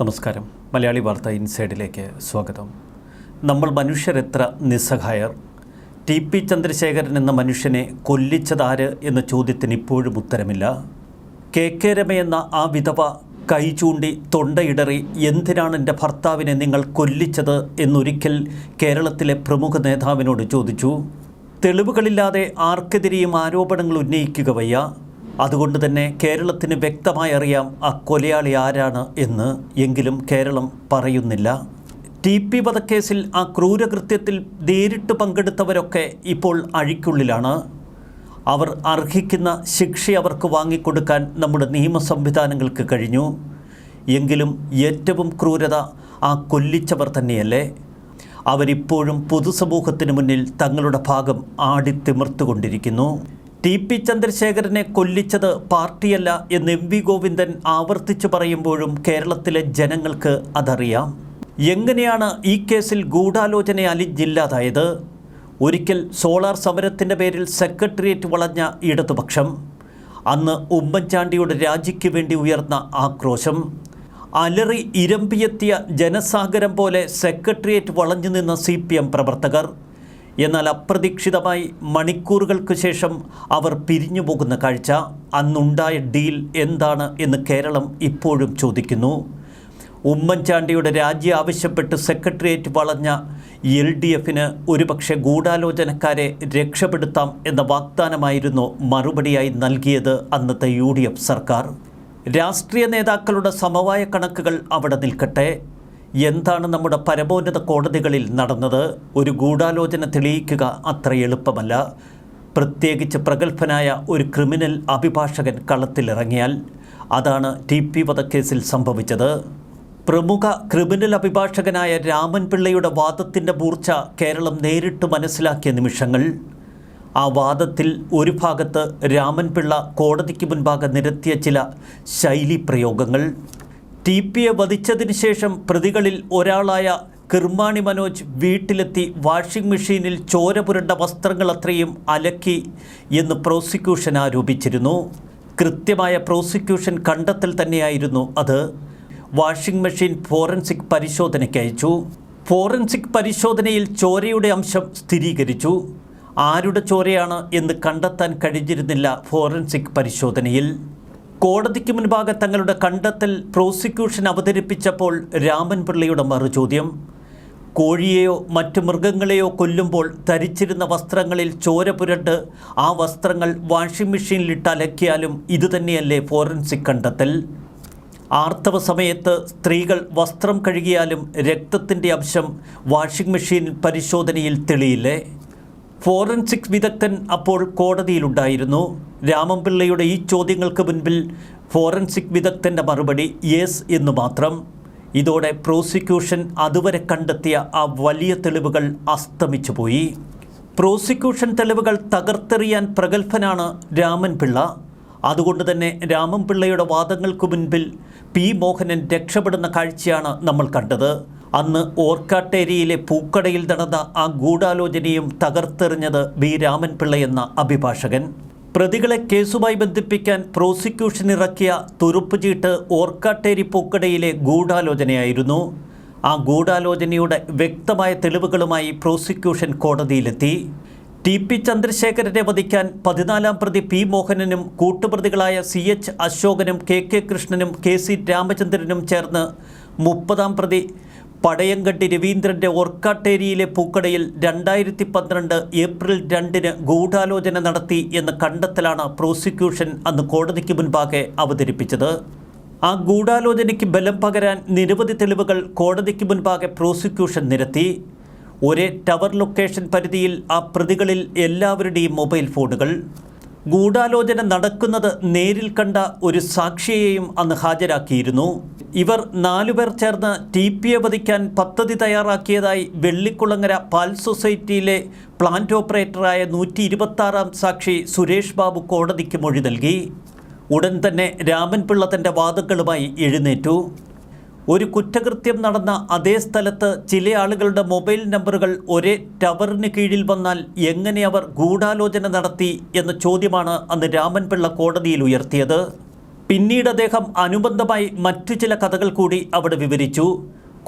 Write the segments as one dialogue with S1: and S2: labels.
S1: നമസ്കാരം. മലയാളി വാർത്ത ഇൻസൈഡിലേക്ക് സ്വാഗതം. നമ്മൾ മനുഷ്യരെത്ര നിസ്സഹായർ? ടി പി ചന്ദ്രശേഖരൻ എന്ന മനുഷ്യനെ കൊല്ലിച്ചതാര് എന്ന ചോദ്യത്തിന് ഇപ്പോഴും ഉത്തരമില്ല. കെ കെ രമയെന്ന ആ വിധവ കൈ ചൂണ്ടി തൊണ്ടയിടറി എന്തിനാണ് എന്റെ ഭർത്താവിനെ നിങ്ങൾ കൊല്ലിച്ചത് എന്നൊരിക്കൽ കേരളത്തിലെ പ്രമുഖ നേതാവിനോട് ചോദിച്ചു. തെളിവുകളില്ലാതെ ആർക്കെതിരെയും ആരോപണങ്ങൾ ഉന്നയിക്കുക വയ്യ. അതുകൊണ്ട് തന്നെ കേരളത്തിന് വ്യക്തമായി അറിയാം ആ കൊലയാളി ആരാണ് എന്ന് എങ്കിലും കേരളം പറയുന്നില്ല. ടി പി വധക്കേസിൽ ആ ക്രൂരകൃത്യത്തിൽ നേരിട്ട് പങ്കെടുത്തവരൊക്കെ ഇപ്പോൾ അഴിക്കുള്ളിലാണ്. അവർ അർഹിക്കുന്ന ശിക്ഷ അവർക്ക് വാങ്ങിക്കൊടുക്കാൻ നമ്മുടെ നിയമ സംവിധാനങ്ങൾക്ക് കഴിഞ്ഞു. എങ്കിലും ഏറ്റവും ക്രൂരത ആ കൊല്ലിച്ചവർ തന്നെയല്ലേ. അവരിപ്പോഴും പൊതുസമൂഹത്തിന് മുന്നിൽ തങ്ങളുടെ ഭാഗം ആടിത്തിമിർത്തുകൊണ്ടിരിക്കുന്നു. ടി പി ചന്ദ്രശേഖരനെ കൊല്ലിച്ചത് പാർട്ടിയല്ല എന്ന് എം വി ഗോവിന്ദൻ ആവർത്തിച്ചു പറയുമ്പോഴും കേരളത്തിലെ ജനങ്ങൾക്ക് അതറിയാം. എങ്ങനെയാണ് ഈ കേസിൽ ഗൂഢാലോചന അലിഞ്ഞില്ലാതായത്? ഒരിക്കൽ സോളാർ സമരത്തിന്റെ പേരിൽ സെക്രട്ടേറിയറ്റ് വളഞ്ഞ ഇടതുപക്ഷം അന്ന് ഉമ്മൻചാണ്ടിയുടെ രാജിക്ക് വേണ്ടി ഉയർന്ന ആക്രോശം അലറി ഇരമ്പിയെത്തിയ ജനസാഗരം പോലെ സെക്രട്ടേറിയറ്റ് വളഞ്ഞു നിന്ന സി പ്രവർത്തകർ എന്നാൽ അപ്രതീക്ഷിതമായി മണിക്കൂറുകൾക്ക് ശേഷം അവർ പിരിഞ്ഞു പോകുന്ന കാഴ്ച അന്നുണ്ടായ ഡീൽ എന്താണ് എന്ന് കേരളം ഇപ്പോഴും ചോദിക്കുന്നു. ഉമ്മൻചാണ്ടിയുടെ രാജി ആവശ്യപ്പെട്ട് സെക്രട്ടേറിയറ്റ് വളഞ്ഞ എൽ ഡി എഫിന് ഒരുപക്ഷെ ഗൂഢാലോചനക്കാരെ രക്ഷപ്പെടുത്താം എന്ന വാഗ്ദാനമായിരുന്നു മറുപടിയായി നൽകിയത് അന്നത്തെ യു സർക്കാർ. രാഷ്ട്രീയ നേതാക്കളുടെ സമവായ കണക്കുകൾ അവിടെ നിൽക്കട്ടെ. എന്താണ് നമ്മുടെ പരമോന്നത കോടതികളിൽ നടന്നത്? ഒരു ഗൂഢാലോചന തെളിയിക്കുക അത്ര എളുപ്പമല്ല. പ്രത്യേകിച്ച് പ്രഗത്ഭനായ ഒരു ക്രിമിനൽ അഭിഭാഷകൻ കളത്തിലിറങ്ങിയാൽ അതാണ് ടി പി വധക്കേസിൽ സംഭവിച്ചത്. പ്രമുഖ ക്രിമിനൽ അഭിഭാഷകനായ രാമൻ പിള്ളയുടെ വാദത്തിന്റെ മൂർച്ച കേരളം നേരിട്ട് മനസ്സിലാക്കിയ നിമിഷങ്ങൾ. ആ വാദത്തിൽ ഒരു ഭാഗത്ത് രാമൻപിള്ള കോടതിക്ക് മുൻപാകെ നിരത്തിയ ചില ശൈലി പ്രയോഗങ്ങൾ. ടി പിയെ വധിച്ചതിന് ശേഷം പ്രതികളിൽ ഒരാളായ കിർമാണി മനോജ് വീട്ടിലെത്തി വാഷിംഗ് മെഷീനിൽ ചോര പുരണ്ട വസ്ത്രങ്ങൾ അത്രയും അലക്കി എന്ന് പ്രോസിക്യൂഷൻ ആരോപിച്ചിരുന്നു. കൃത്യമായ പ്രോസിക്യൂഷൻ കണ്ടെത്തൽ തന്നെയായിരുന്നു അത്. വാഷിംഗ് മെഷീൻ ഫോറൻസിക് പരിശോധനയ്ക്ക് അയച്ചു. ഫോറൻസിക് പരിശോധനയിൽ ചോരയുടെ അംശം സ്ഥിരീകരിച്ചു. ആരുടെ ചോരയാണ് എന്ന് കണ്ടെത്താൻ കഴിഞ്ഞിരുന്നില്ല ഫോറൻസിക് പരിശോധനയിൽ. കോടതിക്ക് മുൻപാകെ തങ്ങളുടെ കണ്ടെത്തൽ പ്രോസിക്യൂഷൻ അവതരിപ്പിച്ചപ്പോൾ രാമൻ പിള്ളയുടെ മറുചോദ്യം കോഴിയെയോ മറ്റു മൃഗങ്ങളെയോ കൊല്ലുമ്പോൾ ധരിച്ചിരുന്ന വസ്ത്രങ്ങളിൽ ചോര പുരട്ട് ആ വസ്ത്രങ്ങൾ വാഷിംഗ് മെഷീനിലിട്ട് അലക്കിയാലും ഇതുതന്നെയല്ലേ ഫോറൻസിക് കണ്ടെത്തൽ. ആർത്തവ സമയത്ത് സ്ത്രീകൾ വസ്ത്രം കഴുകിയാലും രക്തത്തിന്റെ അംശം വാഷിംഗ് മെഷീൻ പരിശോധനയിൽ തെളിയില്ലേ? ഫോറൻസിക് വിദഗ്ധൻ അപ്പോൾ കോടതിയിലുണ്ടായിരുന്നു. രാമൻപിള്ളയുടെ ഈ ചോദ്യങ്ങൾക്ക് മുൻപിൽ ഫോറൻസിക് വിദഗ്ധന്റെ മറുപടി യെസ് എന്ന് മാത്രം. ഇതോടെ പ്രോസിക്യൂഷൻ അതുവരെ കണ്ടെത്തിയ ആ വലിയ തെളിവുകൾ അസ്തമിച്ചു പോയി. പ്രോസിക്യൂഷൻ തെളിവുകൾ തകർത്തെറിയാൻ പ്രഗത്ഭനാണ് രാമൻപിള്ള. അതുകൊണ്ട് തന്നെ രാമൻപിള്ളയുടെ വാദങ്ങൾക്ക് മുൻപിൽ പി മോഹനൻ രക്ഷപ്പെടുന്ന കാഴ്ചയാണ് നമ്മൾ കണ്ടത്. അന്ന് ഓർക്കാട്ടേരിയിലെ പൂക്കടയിൽ നടന്ന ആ ഗൂഢാലോചനയും തകർത്തെറിഞ്ഞത് വി. രാമൻപിള്ള എന്ന അഭിഭാഷകൻ. പ്രതികളെ കേസുമായി ബന്ധിപ്പിക്കാൻ പ്രോസിക്യൂഷൻ ഇറക്കിയ തുറുപ്പുചീട്ട് ഓർക്കാട്ടേരി പൂക്കടയിലെ ഗൂഢാലോചനയായിരുന്നു. ആ ഗൂഢാലോചനയുടെ വ്യക്തമായ തെളിവുകളുമായി പ്രോസിക്യൂഷൻ കോടതിയിലെത്തി. ടി. പി. ചന്ദ്രശേഖരനെ വധിക്കാൻ പതിനാലാം പ്രതി പി. മോഹനനും കൂട്ടുപ്രതികളായ സി. എച്ച്. അശോകനും കെ. കെ. കൃഷ്ണനും കെ. സി. രാമചന്ദ്രനും ചേർന്ന് മുപ്പതാം പ്രതി പടയങ്കട്ടി രവീന്ദ്രന്റെ ഓർക്കാട്ടേരിയിലെ പൂക്കടയിൽ രണ്ടായിരത്തി പന്ത്രണ്ട് ഏപ്രിൽ രണ്ടിന് ഗൂഢാലോചന നടത്തി എന്ന കണ്ടെത്തലാണ് പ്രോസിക്യൂഷൻ അന്ന് കോടതിക്ക് മുൻപാകെ അവതരിപ്പിച്ചത്. ആ ഗൂഢാലോചനയ്ക്ക് ബലം പകരാൻ നിരവധി തെളിവുകൾ കോടതിക്ക് മുൻപാകെ പ്രോസിക്യൂഷൻ നിരത്തി. ഒരേ ടവർ ലൊക്കേഷൻ പരിധിയിൽ ആ പ്രതികളിൽ എല്ലാവരുടെയും മൊബൈൽ ഫോണുകൾ. ഗൂഢാലോചന നടക്കുന്നത് നേരിൽ കണ്ട ഒരു സാക്ഷിയെയും അന്ന് ഹാജരാക്കിയിരുന്നു. ഇവർ നാലുപേർ ചേർന്ന് ടി പിയെ വധിക്കാൻ പദ്ധതി തയ്യാറാക്കിയതായി വെള്ളിക്കുളങ്ങര പാൽ സൊസൈറ്റിയിലെ പ്ലാന്റ് ഓപ്പറേറ്ററായ നൂറ്റി ഇരുപത്താറാം സാക്ഷി സുരേഷ് ബാബു കോടതിക്ക് മൊഴി നൽകി. ഉടൻ തന്നെ രാമൻപിള്ള തന്റെ വാദങ്ങളുമായി എഴുന്നേറ്റു. ഒരു കുറ്റകൃത്യം നടന്ന അതേ സ്ഥലത്ത് ചില ആളുകളുടെ മൊബൈൽ നമ്പറുകൾ ഒരേ ടവറിന് കീഴിൽ വന്നാൽ എങ്ങനെ അവർ ഗൂഢാലോചന നടത്തി എന്ന ചോദ്യമാണ് അന്ന് രാമൻപിള്ള കോടതിയിൽ ഉയർത്തിയത്. പിന്നീട് അദ്ദേഹം അനുബന്ധമായി മറ്റു ചില കഥകൾ കൂടി അവിടെ വിവരിച്ചു.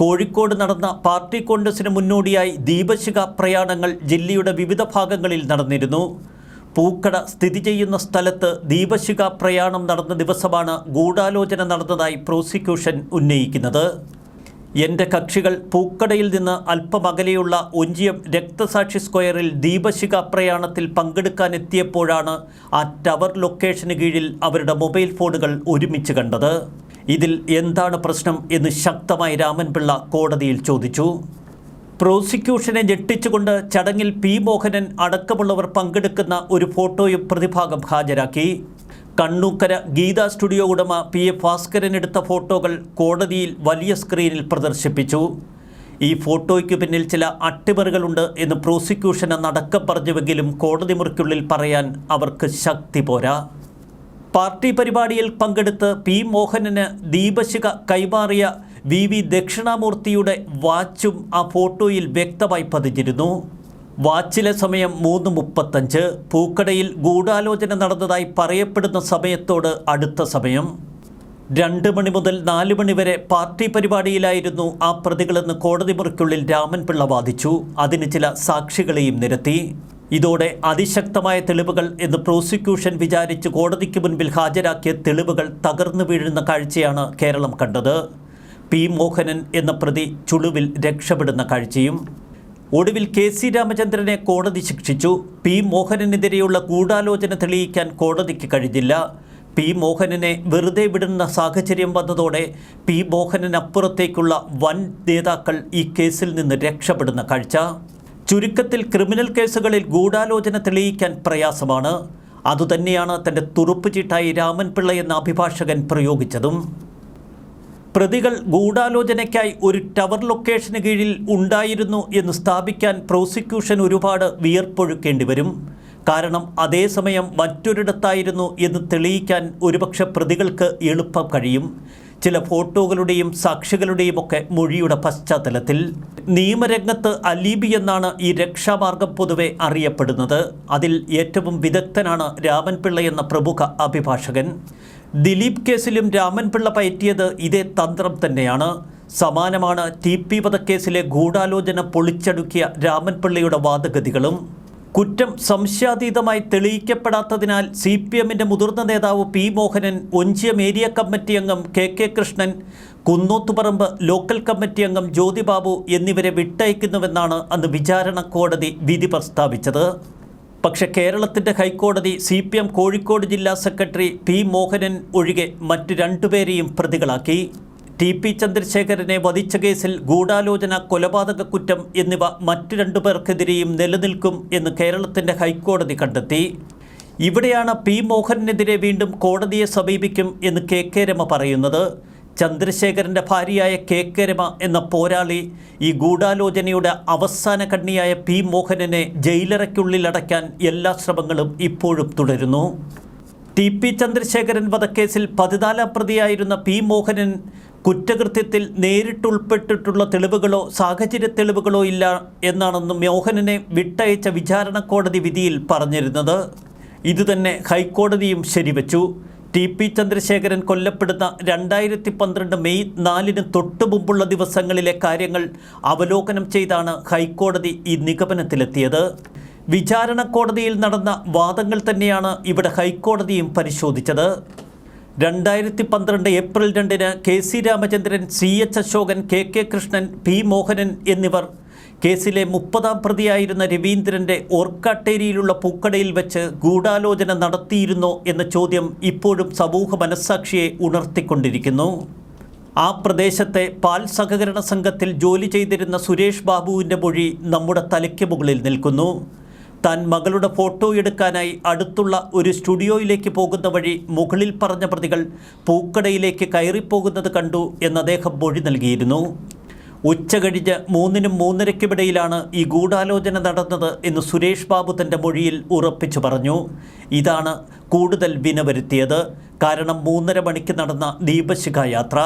S1: കോഴിക്കോട് നടന്ന പാർട്ടി കോൺഗ്രസിന് മുന്നോടിയായി ദീപശിഖ പ്രയാണങ്ങൾ ജില്ലയുടെ വിവിധ ഭാഗങ്ങളിൽ നടന്നിരുന്നു. പൂക്കട സ്ഥിതി ചെയ്യുന്ന സ്ഥലത്ത് ദീപശിഖ പ്രയാണം നടന്ന ദിവസമാണ് ഗൂഢാലോചന നടന്നതായി പ്രോസിക്യൂഷൻ ഉന്നയിക്കുന്നത്. എന്റെ കക്ഷികൾ പൂക്കടയിൽ നിന്ന് അല്പമകലെയുള്ള ഒഞ്ചിയം രക്തസാക്ഷി സ്ക്വയറിൽ ദീപശിഖ പ്രയാണത്തിൽ പങ്കെടുക്കാനെത്തിയപ്പോഴാണ് ആ ടവർ ലൊക്കേഷന് കീഴിൽ അവരുടെ മൊബൈൽ ഫോണുകൾ ഒരുമിച്ച് കണ്ടത്. ഇതിൽ എന്താണ് പ്രശ്നം എന്ന് ശക്തമായി രാമൻപിള്ള കോടതിയിൽ ചോദിച്ചു. പ്രോസിക്യൂഷനെ ഞെട്ടിച്ചുകൊണ്ട് ചടങ്ങിൽ പി മോഹനൻ അടക്കമുള്ളവർ പങ്കെടുക്കുന്ന ഒരു ഫോട്ടോയും പ്രതിഭാഗം ഹാജരാക്കി. കണ്ണൂക്കര ഗീത സ്റ്റുഡിയോ ഉടമ പി എ ഭാസ്കരൻ എടുത്ത ഫോട്ടോകൾ കോടതിയിൽ വലിയ സ്ക്രീനിൽ പ്രദർശിപ്പിച്ചു. ഈ ഫോട്ടോയ്ക്ക് പിന്നിൽ ചില അട്ടിമറികളുണ്ട് എന്ന് പ്രോസിക്യൂഷൻ നടക്കം പറഞ്ഞുവെങ്കിലും കോടതി മുറിക്കുള്ളിൽ പറയാൻ അവർക്ക് ശക്തി പോരാ. പാർട്ടി പരിപാടിയിൽ പങ്കെടുത്ത് പി മോഹനന് ദീപശിക കൈമാറിയ വി വി ദക്ഷിണാമൂർത്തിയുടെ വാച്ചും ആ ഫോട്ടോയിൽ വ്യക്തമായി പതിഞ്ഞിരുന്നു. വാച്ചിലെ സമയം മൂന്ന് മുപ്പത്തഞ്ച്. പൂക്കടയിൽ ഗൂഢാലോചന നടന്നതായി പറയപ്പെടുന്ന സമയത്തോട് അടുത്ത സമയം. രണ്ട് മണി മുതൽ നാല് മണി വരെ പാർട്ടി പരിപാടിയിലായിരുന്നു ആ പ്രതികളെന്ന് കോടതി മുറിക്കുള്ളിൽ രാമൻപിള്ള വാദിച്ചു. അതിന് ചില സാക്ഷികളെയും നിരത്തി. ഇതോടെ അതിശക്തമായ തെളിവുകൾ എന്ന് പ്രോസിക്യൂഷൻ വിചാരിച്ച് കോടതിക്ക് മുൻപിൽ ഹാജരാക്കിയ തെളിവുകൾ തകർന്നു വീഴുന്ന കാഴ്ചയാണ് കേരളം കണ്ടത്. പി മോഹനൻ എന്ന പ്രതി ചുളുവിൽ രക്ഷപ്പെടുന്ന കാഴ്ചയും ഒടുവിൽ കെ സി രാമചന്ദ്രനെ കോടതി ശിക്ഷിച്ചു. പി മോഹനനെതിരെയുള്ള ഗൂഢാലോചന തെളിയിക്കാൻ കോടതിക്ക് കഴിഞ്ഞില്ല. പി മോഹനനെ വെറുതെ വിടുന്ന സാഹചര്യം വന്നതോടെ പി മോഹനനപ്പുറത്തേക്കുള്ള വൻ നേതാക്കൾ ഈ കേസിൽ നിന്ന് രക്ഷപ്പെടുന്ന കാഴ്ച. ചുരുക്കത്തിൽ ക്രിമിനൽ കേസുകളിൽ ഗൂഢാലോചന തെളിയിക്കാൻ പ്രയാസമാണ്. അതുതന്നെയാണ് തന്റെ തുറുപ്പ് ചീട്ടായി രാമൻപിള്ള എന്ന അഭിഭാഷകൻ പ്രയോഗിച്ചതും. പ്രതികൾ ഗൂഢാലോചനയ്ക്കായി ഒരു ടവർ ലൊക്കേഷന് കീഴിൽ ഉണ്ടായിരുന്നു എന്ന് സ്ഥാപിക്കാൻ പ്രോസിക്യൂഷൻ ഒരുപാട് വിയർപ്പൊഴുക്കേണ്ടി വരും. കാരണം അതേസമയം മറ്റൊരിടത്തായിരുന്നു എന്ന് തെളിയിക്കാൻ ഒരുപക്ഷെ പ്രതികൾക്ക് എളുപ്പം കഴിയും. ചില ഫോട്ടോകളുടെയും സാക്ഷികളുടെയും ഒക്കെ മൊഴിയുടെ പശ്ചാത്തലത്തിൽ നിയമരംഗത്ത് അലീബി എന്നാണ് ഈ രക്ഷാമാർഗം പൊതുവെ അറിയപ്പെടുന്നത്. അതിൽ ഏറ്റവും വിദഗ്ധനാണ് രാമൻപിള്ള എന്ന പ്രമുഖ അഭിഭാഷകൻ. ദിലീപ് കേസിലും രാമൻപിള്ള പയറ്റിയത് ഇതേ തന്ത്രം തന്നെയാണ്. സമാനമാണ് ടി പി വധക്കേസിലെ ഗൂഢാലോചന പൊളിച്ചടുക്കിയ രാമൻപിള്ളയുടെ വാദഗതികളും. കുറ്റം സംശയാതീതമായി തെളിയിക്കപ്പെടാത്തതിനാൽ സി പി എമ്മിന്റെ മുതിർന്ന നേതാവ് P Mohanan Onchiyam area committee അംഗം K K Krishnan Kunnothuparamba local committee അംഗം ജ്യോതിബാബു എന്നിവരെ വിട്ടയക്കുന്നുവെന്നാണ് അന്ന് വിചാരണ കോടതി വിധി പ്രസ്താവിച്ചത്. പക്ഷേ കേരളത്തിന്റെ ഹൈക്കോടതി സി പി എം കോഴിക്കോട് ജില്ലാ സെക്രട്ടറി പി മോഹനൻ ഒഴികെ മറ്റു രണ്ടുപേരെയും പ്രതികളാക്കി. ടി പി ചന്ദ്രശേഖരനെ വധിച്ച കേസിൽ ഗൂഢാലോചന കൊലപാതക കുറ്റം എന്നിവ മറ്റു രണ്ടു പേർക്കെതിരെയും നിലനിൽക്കും എന്ന് കേരളത്തിന്റെ ഹൈക്കോടതി കണ്ടെത്തി. ഇവിടെയാണ് പി മോഹനെതിരെ വീണ്ടും കോടതിയെ സമീപിക്കും എന്ന് കെ കെ രമ പറയുന്നത്. ചന്ദ്രശേഖരന്റെ ഭാര്യയായ കെ കെ രമ എന്ന പോരാളി ഈ ഗൂഢാലോചനയുടെ അവസാന കണ്ണിയായ പി മോഹനനെ ജയിലറയ്ക്കുള്ളിൽ അടയ്ക്കാൻ എല്ലാ ശ്രമങ്ങളും ഇപ്പോഴും തുടരുന്നു. ടി പി ചന്ദ്രശേഖരൻ വധക്കേസിൽ പതിനാലാം പ്രതിയായിരുന്ന പി മോഹനൻ കുറ്റകൃത്യത്തിൽ നേരിട്ടുൾപ്പെട്ടിട്ടുള്ള തെളിവുകളോ സാഹചര്യ തെളിവുകളോ ഇല്ല എന്നാണെന്ന് മോഹനനെ വിട്ടയച്ച വിചാരണ കോടതി വിധിയിൽ പറഞ്ഞിരുന്നത്. ഇതുതന്നെ ഹൈക്കോടതിയും ശരിവച്ചു. ടി പി ചന്ദ്രശേഖരൻ കൊല്ലപ്പെടുന്ന രണ്ടായിരത്തി പന്ത്രണ്ട് മെയ് നാലിന് തൊട്ടു മുമ്പുള്ള ദിവസങ്ങളിലെ കാര്യങ്ങൾ അവലോകനം ചെയ്താണ് ഹൈക്കോടതി ഈ നിഗമനത്തിലെത്തിയത്. വിചാരണ കോടതിയിൽ നടന്ന വാദങ്ങൾ തന്നെയാണ് ഇവിടെ ഹൈക്കോടതിയും പരിശോധിച്ചത്. രണ്ടായിരത്തി പന്ത്രണ്ട് ഏപ്രിൽ രണ്ടിന് K C Ramachandran C H Ashokan K K Krishnan P Mohanan എന്നിവർ കേസിലെ മുപ്പതാം പ്രതിയായിരുന്ന രവീന്ദ്രന്റെ ഓർക്കാട്ടേരിയിലുള്ള പൂക്കടയിൽ വെച്ച് ഗൂഢാലോചന നടത്തിയിരുന്നോ എന്ന ചോദ്യം ഇപ്പോഴും സമൂഹ മനസ്സാക്ഷിയെ ഉണർത്തിക്കൊണ്ടിരിക്കുന്നു. ആ പ്രദേശത്തെ പാൽ സഹകരണ സംഘത്തിൽ ജോലി ചെയ്തിരുന്ന സുരേഷ് ബാബുവിന്റെ മൊഴി നമ്മുടെ തലയ്ക്ക് മുകളിൽ നിൽക്കുന്നു. താൻ മകളുടെ ഫോട്ടോ എടുക്കാനായി അടുത്തുള്ള ഒരു സ്റ്റുഡിയോയിലേക്ക് പോകുന്ന വഴി മുകളിൽ പറഞ്ഞ പ്രതികൾ പൂക്കടയിലേക്ക് കയറിപ്പോകുന്നത് കണ്ടു എന്ന് അദ്ദേഹം മൊഴി നൽകിയിരുന്നു. ഉച്ച കഴിഞ്ഞ് മൂന്നിനും മൂന്നരയ്ക്കുമിടയിലാണ് ഈ ഗൂഢാലോചന നടന്നത് എന്ന് സുരേഷ് ബാബു തന്റെ മൊഴിയിൽ ഉറപ്പിച്ചു പറഞ്ഞു. ഇതാണ് കൂടുതൽ വിന വരുത്തിയത് കാരണം മൂന്നര മണിക്ക് നടന്ന ദീപശിഖ യാത്ര.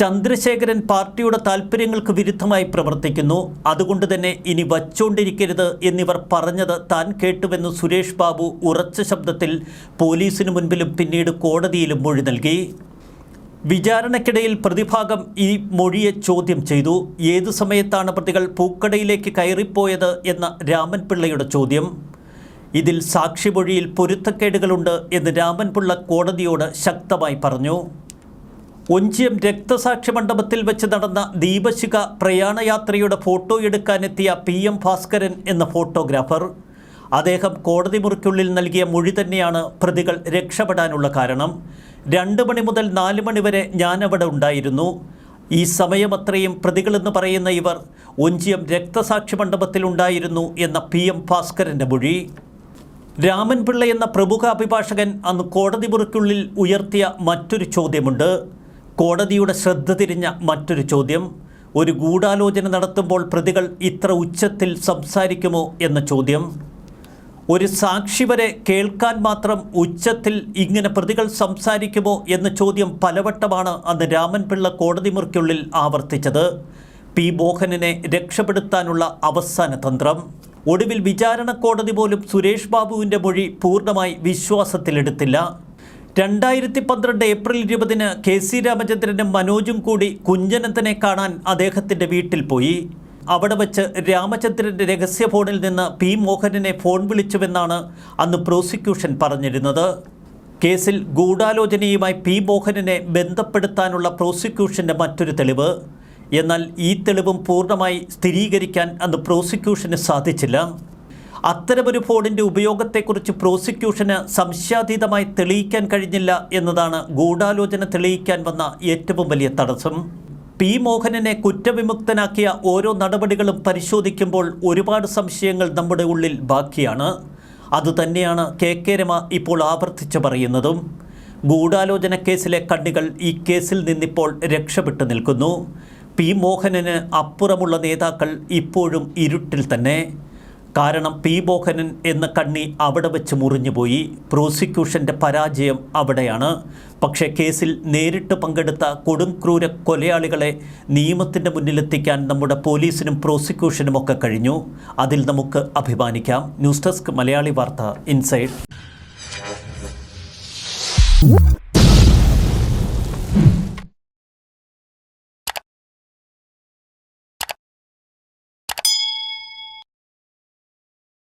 S1: ചന്ദ്രശേഖരൻ പാർട്ടിയുടെ താൽപ്പര്യങ്ങൾക്ക് വിരുദ്ധമായി പ്രവർത്തിക്കുന്നു. അതുകൊണ്ട് തന്നെ ഇനി വച്ചുകൊണ്ടിരിക്കരുത് എന്നിവർ പറഞ്ഞത് താൻ കേട്ടുവെന്ന് സുരേഷ് ബാബു ഉറച്ച ശബ്ദത്തിൽ പോലീസിനു മുൻപിലും പിന്നീട് കോടതിയിലും മൊഴി നൽകി. വിചാരണയ്ക്കിടയിൽ പ്രതിഭാഗം ഈ മൊഴിയെ ചോദ്യം ചെയ്തു. ഏതു സമയത്താണ് പ്രതികൾ പൂക്കടയിലേക്ക് കയറിപ്പോയത് എന്ന രാമൻപിള്ളയുടെ ചോദ്യം. ഇതിൽ സാക്ഷിമൊഴിയിൽ പൊരുത്തക്കേടുകളുണ്ട് എന്ന് രാമൻപിള്ള കോടതിയോട് ശക്തമായി പറഞ്ഞു. ഒഞ്ചിയം രക്തസാക്ഷി മണ്ഡപത്തിൽ വെച്ച് നടന്ന ദീപശിഖ പ്രയാണയാത്രയുടെ ഫോട്ടോ എടുക്കാനെത്തിയ പി എം ഭാസ്കരൻ എന്ന ഫോട്ടോഗ്രാഫർ. അദ്ദേഹം കോടതി മുറിക്കുള്ളിൽ നൽകിയ മൊഴി തന്നെയാണ് പ്രതികൾ രക്ഷപ്പെടാനുള്ള കാരണം. രണ്ട് മണി മുതൽ നാല് മണി വരെ ഞാനവിടെ ഉണ്ടായിരുന്നു. ഈ സമയമത്രയും പ്രതികളെന്ന് പറയുന്ന ഇവർ ഒഞ്ചിയം രക്തസാക്ഷി മണ്ഡപത്തിൽ ഉണ്ടായിരുന്നു എന്ന പി എം ഭാസ്കരന്റെ മൊഴി. രാമൻപിള്ള എന്ന പ്രമുഖ അഭിഭാഷകൻ അന്ന് കോടതി മുറിക്കുള്ളിൽ ഉയർത്തിയ മറ്റൊരു ചോദ്യമുണ്ട്. കോടതിയുടെ ശ്രദ്ധ തിരിഞ്ഞ മറ്റൊരു ചോദ്യം. ഒരു ഗൂഢാലോചന നടത്തുമ്പോൾ പ്രതികൾ ഇത്ര ഉച്ചത്തിൽ സംസാരിക്കുമോ എന്ന ചോദ്യം. ഒരു സാക്ഷി വരെ കേൾക്കാൻ മാത്രം ഉച്ചത്തിൽ ഇങ്ങനെ പ്രതികൾ സംസാരിക്കുമോ എന്ന ചോദ്യം പലവട്ടമാണ് അന്ന് രാമൻപിള്ള കോടതി മുറിക്കുള്ളിൽ ആവർത്തിച്ചത്. പി. മോഹനനെ രക്ഷപ്പെടുത്താനുള്ള അവസാന തന്ത്രം. ഒടുവിൽ വിചാരണ കോടതി പോലും സുരേഷ് ബാബുവിന്റെ മൊഴി പൂർണമായി വിശ്വാസത്തിലെടുത്തില്ല. രണ്ടായിരത്തി പന്ത്രണ്ട് ഏപ്രിൽ ഇരുപതിന് കെ. സി. രാമചന്ദ്രനും മനോജും കൂടി കുഞ്ഞനന്തനെ കാണാൻ അദ്ദേഹത്തിന്റെ വീട്ടിൽ പോയി. അവിടെ വെച്ച് രാമചന്ദ്രന്റെ രഹസ്യ ഫോണിൽ നിന്ന് പി മോഹനനെ ഫോൺ വിളിച്ചുവെന്നാണ് അന്ന് പ്രോസിക്യൂഷൻ പറഞ്ഞിരുന്നത്. കേസിൽ ഗൂഢാലോചനയുമായി പി മോഹനനെ ബന്ധപ്പെടുത്താനുള്ള പ്രോസിക്യൂഷന്റെ മറ്റൊരു തെളിവ്. എന്നാൽ ഈ തെളിവും പൂർണമായി സ്ഥിരീകരിക്കാൻ അന്ന് പ്രോസിക്യൂഷന് സാധിച്ചില്ല. അത്തരമൊരു ഫോണിന്റെ ഉപയോഗത്തെക്കുറിച്ച് പ്രോസിക്യൂഷന് സംശയാതീതമായി തെളിയിക്കാൻ കഴിഞ്ഞില്ല എന്നതാണ് ഗൂഢാലോചന തെളിയിക്കാൻ വന്ന ഏറ്റവും വലിയ തടസ്സം. പി മോഹനനെ കുറ്റവിമുക്തനാക്കിയ ഓരോ നടപടികളും പരിശോധിക്കുമ്പോൾ ഒരുപാട് സംശയങ്ങൾ നമ്മുടെ ഉള്ളിൽ ബാക്കിയാണ്. അതുതന്നെയാണ് കെ കെ രമ ഇപ്പോൾ ആവർത്തിച്ച് പറയുന്നതും. ഗൂഢാലോചന കേസിലെ കണ്ണികൾ ഈ കേസിൽ നിന്നിപ്പോൾ രക്ഷപ്പെട്ടു നിൽക്കുന്നു. പി മോഹനന് അപ്പുറമുള്ള നേതാക്കൾ ഇപ്പോഴും ഇരുട്ടിൽ തന്നെ. കാരണം പി. മോഹനൻ എന്ന കണ്ണി അവിടെ വെച്ച് മുറിഞ്ഞുപോയി. പ്രോസിക്യൂഷന്റെ പരാജയം അവിടെയാണ്. പക്ഷേ കേസിൽ നേരിട്ട് പങ്കെടുത്ത കൊടുംക്രൂര കൊലയാളികളെ നിയമത്തിന്റെ മുന്നിലെത്തിക്കാൻ നമ്മുടെ പോലീസിനും പ്രോസിക്യൂഷനും ഒക്കെ കഴിഞ്ഞു. അതിൽ നമുക്ക് അഭിമാനിക്കാം. ന്യൂസ് ഡെസ്ക് മലയാളി വാർത്ത ഇൻസൈഡ്.